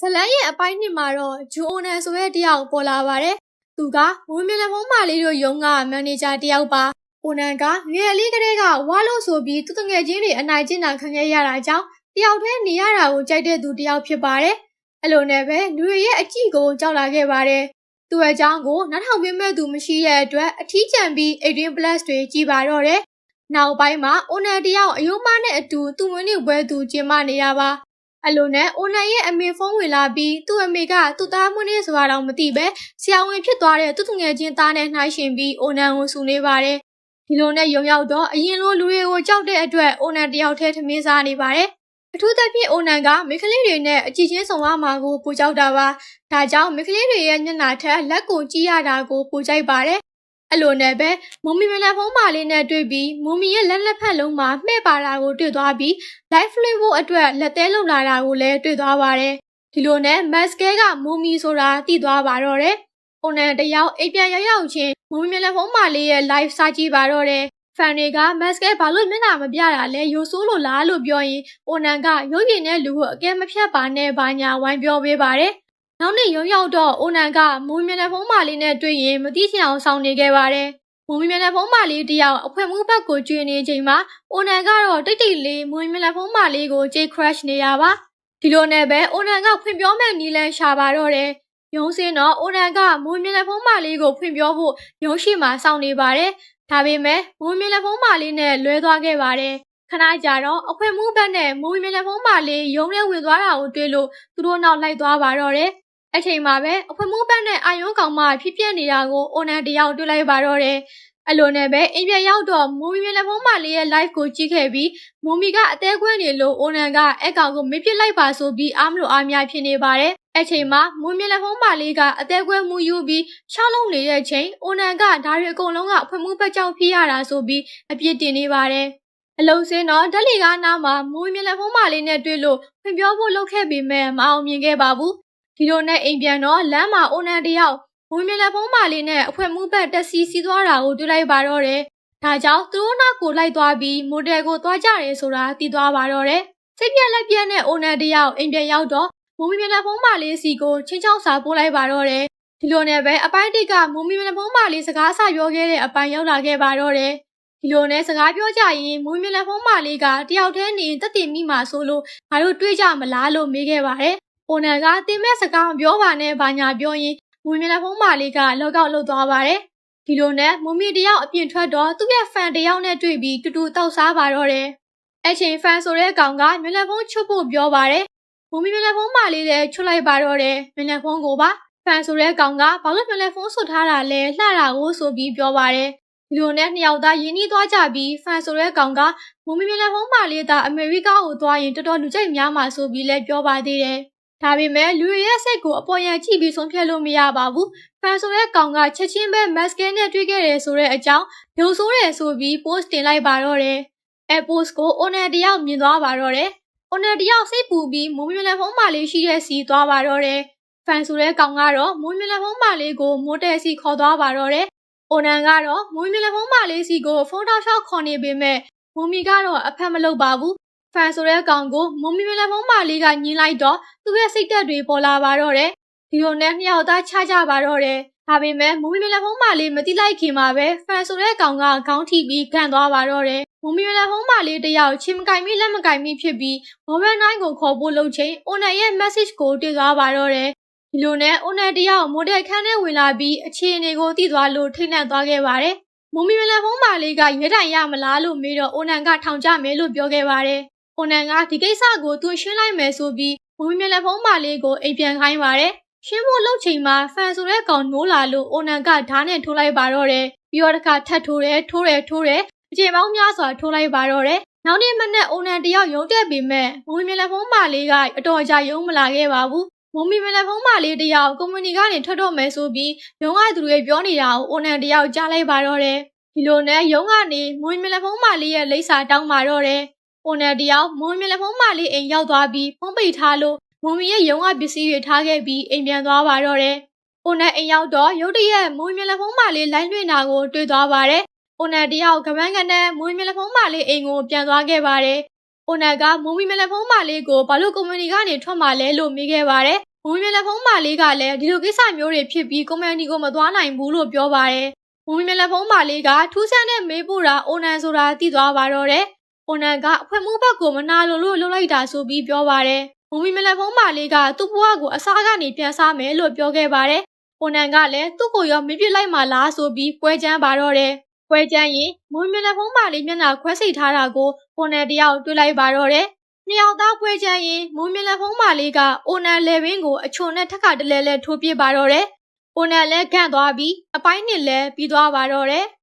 ဇလန်းရဲ့အပိုင်းနှစ်မှာတော့ဂျူအိုနန်ဆိုတဲ့တယောက်ပေါ်လာပါတယ်။သူကဝင်းမြလဖုံးမာလေးတို့ရုံးကမန်နေဂျာတယောက်ပါ။အိုနန်ကငယ်လေးကလေးကဝါလို့ဆိုပြီးသူတငယ်ချင်းတွေအနိုင်ကျင့်တာခံခဲ့ရတာကြောင့်တယောက်တည်းနေရတာကိုကြိုက်တဲ့သူတယောက်ဖြစ်ပါတယ်။အဲ့လိုနဲ့ပဲလူတွေရဲ့အကြည့်ကိုကြောက်လာခဲ့ပါတယ်။သူ့အကြောင်းကိုနောက်ထောင်ပြမဲ့သူမရှိတဲ့အတွက်အထီးကျန်ပြီး18 plus တွေကြည်ပါတော့တယ်။နောက်ပိုင်းမှာအိုနန်တယောက်အယုံမနဲ့အတူသူ့ဝင်းနေပွဲသူကျင်းပနေတာပါ။ အလိုနဲ့အိုနန်ရဲ့အမေဖုန်းဝင်လာပြီးသူ့အမေကသူ့သားမွေးနေ့ဆိုတာတော့မသိပဲဆရာဝန်ဖြစ်သွားတဲ့သူ့သူငယ်ချင်းသားနဲ့နှိုင်းရှင်ပြီးအိုနန်ကိုဆူနေပါတယ်ဒီလိုနဲ့ရုံရောက်တော့အရင်လိုလူတွေကိုကြောက်တဲ့အတွက်အိုနန်တယောက်တည်းထမင်းစားနေပါတယ်အထူးသဖြင့်အိုနန်ကမိခလေးတွေနဲ့အကြည့်ချင်းဆောင်ရမှာကိုပူကြောက်တာပါဒါကြောင့်မိခလေးတွေရဲ့မျက်နှာထက်လက်ကိုကြည့်ရတာကိုပူကြိုက်ပါတယ် အဲ့လိုနဲ့ပဲမုံမီမလန်ဖုံးပါလေးနဲ့တွေ့ပြီးမုံမီရဲ့လက်လက်ဖက်လုံးမှာမှဲ့ပါတာကိုတွေ့သွားပြီး live flip ဖို့အတွက်လက်သေးလုံလာတာကိုလည်းတွေ့သွားပါတယ်။ဒီလိုနဲ့ mask ကမူမီဆိုတာသိသွားပါတော့တယ်။အိုနန်တယောက်အိပ်ပြန်ရောက်ရောက်ချင်းမူမီမျက်နှာဖုံးမလေးရဲ့ live စာကြည့်ပါတော့တယ်။ဖန်တွေက mask ဘာလို့မျက်နှာမပြတာလဲရိုဆိုးလို့လားလို့ပြောရင်အိုနန်ကရုပ်ရည်နဲ့လူကိုအကဲမဖြတ်ပါနဲ့ဘာညာဝိုင်းပြောပေးပါတယ်။ နောက်နေ့ရုံရောက်တော့အိုနန်ကမူမီမျက်နှာဖုံးမလေးနဲ့တွေ့ရင်မသိချင်အောင်စောင့်နေခဲ့ပါတယ်။မူမီမျက်နှာဖုံးမလေးတယောက်အဖွဲမှုဘက်ကိုကျွေနေချိန်မှာအိုနန်ကတော့တိတ်တိတ်လေးမူမီမျက်နှာဖုံးမလေးကိုကြေး crash နေတာပါဒီလိုနဲ့ပဲအိုနန်ကဖွင့်ပြောမဲ့နီလန်ရှာပါတော့တယ်ရုံးစင်းတော့အိုနန်ကမူမီမျက်နှာဖုံးမလေးကိုဖွင့်ပြောဖို့ရုံးရှိမှာစောင့်နေပါတယ်ဒါပေမဲ့မူမီမျက်နှာဖုံးမလေးနဲ့လွဲသွားခဲ့ပါတယ်ခဏကြာတော့အခွင့်မှုဘက်နဲ့မူမီမျက်နှာဖုံးမလေးရုံးထဲဝင်သွားတာကိုတွေ့လို့သူတို့နောက်လိုက်သွားပါတော့တယ် အချိန်မှာပဲအခွင့်မှုဘက်နဲ့အာယုံကောင်မဖြစ်ပြနေတာကိုအိုနန်တယောက်တွေ့လိုက်ပါတော့တယ်အလိုနဲ့ပဲအိမ်ပြန်ရောက်တော့မူမီမျက်နှာဖုံးမလေးရဲ့ live ကိုကြည့်ခဲ့ပြီးမူမီကအသေးခွဲနေလို့အိုနန်ကအကောင်ကိုမပစ်လိုက်ပါဆိုပြီးအားမလို့အားများဖြစ်နေပါတယ်အချိန်မှာမူမီမျက်နှာဖုံးမလေးကအသေးခွဲမူယူပြီးရှောင်းလုံးနေတဲ့ချိန်အိုနန်ကဒါရီအကုန်လုံးကဖွင့်မှုဘက်ကြောင့်ဖြစ်ရတာဆိုပြီးအပြစ်တင်နေပါတယ်အလုံးစင်းတော့ဓာတ်လီကားနားမှာမူမီမျက်နှာဖုံးမလေးနဲ့တွေ့လို့ဖွင့်ပြောဖို့လုပ်ခဲ့ပေမဲ့မအောင်မြင်ခဲ့ပါဘူး ဒီလိုနဲ့အိမ်ပြန်တော့လမ်းမှာအိုနန်တယောက်ဝင်းမြလက်ဖုံးမာလေးနဲ့အဖွဲမှုဘက်တက်စီစီးသွားတာကိုတွေ့လိုက်ပါတော့တယ်။ဒါကြောင့်သူတို့နောက်ကိုလိုက်သွားပြီးမိုတယ်ကိုသွားကြတယ်ဆိုတာသိသွားပါတော့တယ်။စိတ်ပြက်လက်ပြက်နဲ့အိုနန်တယောက်အိမ်ပြန်ရောက်တော့မူမီမြလက်ဖုံးမာလေးစီကိုချင်းချောင်းစာပို့လိုက်ပါတော့တယ်။ဒီလိုနဲ့ပဲအပိုင်းတိတ်ကမူမီမြလက်ဖုံးမာလေးစကားဆပြောခဲ့တဲ့အပိုင်းရောက်လာခဲ့ပါတော့တယ်။ဒီလိုနဲ့စကားပြောကြရင်မူမီလက်ဖုံးမာလေးကတယောက်တည်းနေတက်တင်မိမှဆိုလို့ငါတို့တွေးကြမလားလို့မေးခဲ့ပါတယ်။ အိုနန်ကတင်မဲ့စကားမပြောပါနဲ့ဘာညာပြောရင်မူမီလက်ဖုံးမာလေးကလောက်ကောက်လှုပ်သွားပါတယ်။ဒီလိုနဲ့မူမီတယောက်အပြင်ထွက်တော့သူ့ရဲ့ဖန်တယောက်နဲ့တွေ့ပြီးတူတူတောက်စားပါတော့တယ်။အချိန်ဖန်ဆိုတဲ့ကောင်ကမျက်လက်ဖုံးချွတ်ဖို့ပြောပါတယ်။မူမီမျက်လက်ဖုံးမာလေးလည်းချွတ်လိုက်ပါတော့တယ်။မျက်လက်ဖုံးကိုပါဖန်ဆိုတဲ့ကောင်ကဘာလို့မျက်လက်ဖုံးဆွတ်ထားတာလဲလှတာကိုဆိုပြီးပြောပါတယ်။ဒီလိုနဲ့နှစ်ယောက်သားရင်းနှီးသွားကြပြီးဖန်ဆိုတဲ့ကောင်ကမူမီမျက်လက်ဖုံးမာလေးကအမေရိကကိုသွားရင်တော်တော်လူကြိုက်များမှာဆိုပြီးလည်းပြောပါသေးတယ်။ ဒါပေမဲ့လူတွေရဲ့စိတ်ကိုအပေါ်ယံကြည့်ပြီးဆုံးဖြတ်လို့မရပါဘူး။ဖန်ဆိုတဲ့ကောင်ကချက်ချင်းပဲ mask နဲ့တွေ့ခဲ့တယ်ဆိုတဲ့အကြောင်းရုံဆိုးတယ်ဆိုပြီး post တင်လိုက်ပါတော့တယ်။အဲ post ကို owner တယောက်မြင်သွားပါတော့တယ်။ owner တယောက်စိတ်ပူပြီးမုံမြလက်ဖုံးမလေးရှိတဲ့စီသွားပါတော့တယ်။ဖန်ဆိုတဲ့ကောင်ကတော့မုံမြလက်ဖုံးမလေးကိုမိုးတဲစီခေါ်သွားပါတော့တယ်။ owner ကတော့မုံမြလက်ဖုံးမလေးစီကိုဖုန်းထောက်လျှောက်ခေါ်နေပေမဲ့မုံမီကတော့အဖက်မလုပ်ပါဘူး။ ဖန်ဆိုတဲ့ကောင်ကိုမုံမီမလက်ဖုံးမလေးကညင်းလိုက်တော့သူ့ရဲ့စိတ်သက်တွေပေါ်လာပါတော့တယ်။ဒီလိုနဲ့နှစ်ယောက်သားချကြပါတော့တယ်။ဒါပေမဲ့မုံမီမလက်ဖုံးမလေးမတိလိုက်ခင်မှာပဲဖန်ဆိုတဲ့ကောင်ကခေါင်းထိပြီးခံသွားပါတော့တယ်။မုံမီမလက်ဖုံးမလေးတယောက်ချင်းမကင်မိလက်မကင်မိဖြစ်ပြီးမော်ဘယ်နိုင်ကိုခေါ်ဖို့လုပ်ချိန်အိုနယ်ရဲ့ message ကိုတွေ့သွားပါတော့တယ်။ဒီလိုနဲ့အိုနယ်တယောက်မိုဒယ်ခန်းထဲဝင်လာပြီးအခြေအနေကိုသိသွားလို့ထိတ်လန့်သွားခဲ့ပါတယ်။မုံမီမလက်ဖုံးမလေးကရဲတိုင်ရမလားလို့မေးတော့အိုနန်ကထောင်ကြမယ်လို့ပြောခဲ့ပါတယ်။ အိုနန်ကဒီကိစ္စကိုသူရှင်းလိုက်မယ်ဆိုပြီးမုံမီမလက်ဖုံးမလေးကိုအိမ်ပြန်ခိုင်းပါတယ်။ရှင်းဖို့လုပ်ချိန်မှာဖန်ဆိုတဲ့ကောင်နိုးလာလို့အိုနန်ကဓာတ်နဲ့ထိုးလိုက်ပါတော့တယ်။ပြီးတော့တစ်ခါထပ်ထိုးတယ်ထိုးတယ်ထိုးတယ်အချိန်ပေါင်းများစွာထိုးလိုက်ပါတော့တယ်။နောက်နေ့မနေ့အိုနန်တယောက်ရုံတက်ပေမဲ့မုံမီမလက်ဖုံးမလေးကအတော်ကြာရုံမလာခဲ့ပါဘူး။မုံမီမလက်ဖုံးမလေးတယောက်ကွန်မြူနီကနေထွက်တော့မယ်ဆိုပြီးရုံးကသူတွေပြောနေတာကိုအိုနန်တယောက်ကြားလိုက်ပါတော့တယ်။ဒီလိုနဲ့ရုံးကနေမွေးမြလက်ဖုံးမလေးရဲ့လိပ်စာတောင်းပါတော့တယ်။ အိုနယ်တယောက်မွေးမြလက်ဖုံးမလေးအိမ်ရောက်သွားပြီးဖုံးပိတ်ထားလို့မွန်မီရဲ့ရုံးကပစ္စည်းတွေထားခဲ့ပြီးအိမ်ပြန်သွားပါတော့တယ်။အိုနယ်အိမ်ရောက်တော့ရုတ်တရက်မွေးမြလက်ဖုံးမလေးလိုင်းလွှင့်တာကိုတွေ့သွားပါတယ်။အိုနယ်တယောက်ကပန်းကနေမွေးမြလက်ဖုံးမလေးအိမ်ကိုပြန်သွားခဲ့ပါတယ်။အိုနယ်ကမွေးမြလက်ဖုံးမလေးကိုဘာလို့ကွန်မြူနီကနေထွက်มาလဲလို့မေးခဲ့ပါတယ်မွေးမြလက်ဖုံးမာလေးကလည်းဒီလိုကိစ္စမျိုးတွေဖြစ်ပြီးကွန်မန်ဒီကိုမသွားနိုင်ဘူးလို့ပြောပါတယ်။မွေးမြလက်ဖုံးမာလေးကထူးဆန်းတဲ့မေးဖို့တာအိုနန်ဆိုတာသိသွားပါတော့တယ်။ အိုနန်ကအဖွဲမှုဘက်ကိုမနာလိုလို့လှုပ်လိုက်တာဆိုပြီးပြောပါတယ်။မွေးမြလက်ဖုံးမာလေးကသူ့ဘဝကိုအစားကနေပြန်စားမယ်လို့ပြောခဲ့ပါတယ်။အိုနန်ကလည်းသူ့ကိုရောမေးပြစ်လိုက်မှလားဆိုပြီးပွဲချမ်းပါတော့တယ်။ပွဲချမ်းရင်မွေးမြလက်ဖုံးမာလေးမျက်နှာခွဲစိတ်ထားတာကိုအိုနန်တယောက်တွေ့လိုက်ပါတော့တယ်။နှစ်ယောက်သားပွဲချမ်းရင်မွေးမြလက်ဖုံးမာလေးကအိုနန်လေဘင်းကိုအချုံနဲ့ထက်ကတလဲလဲထိုးပြပါတော့တယ်။အိုနန်လည်းဂန့်သွားပြီးအပိုင်းနှစ်လဲပြီးသွားပါတော့တယ်။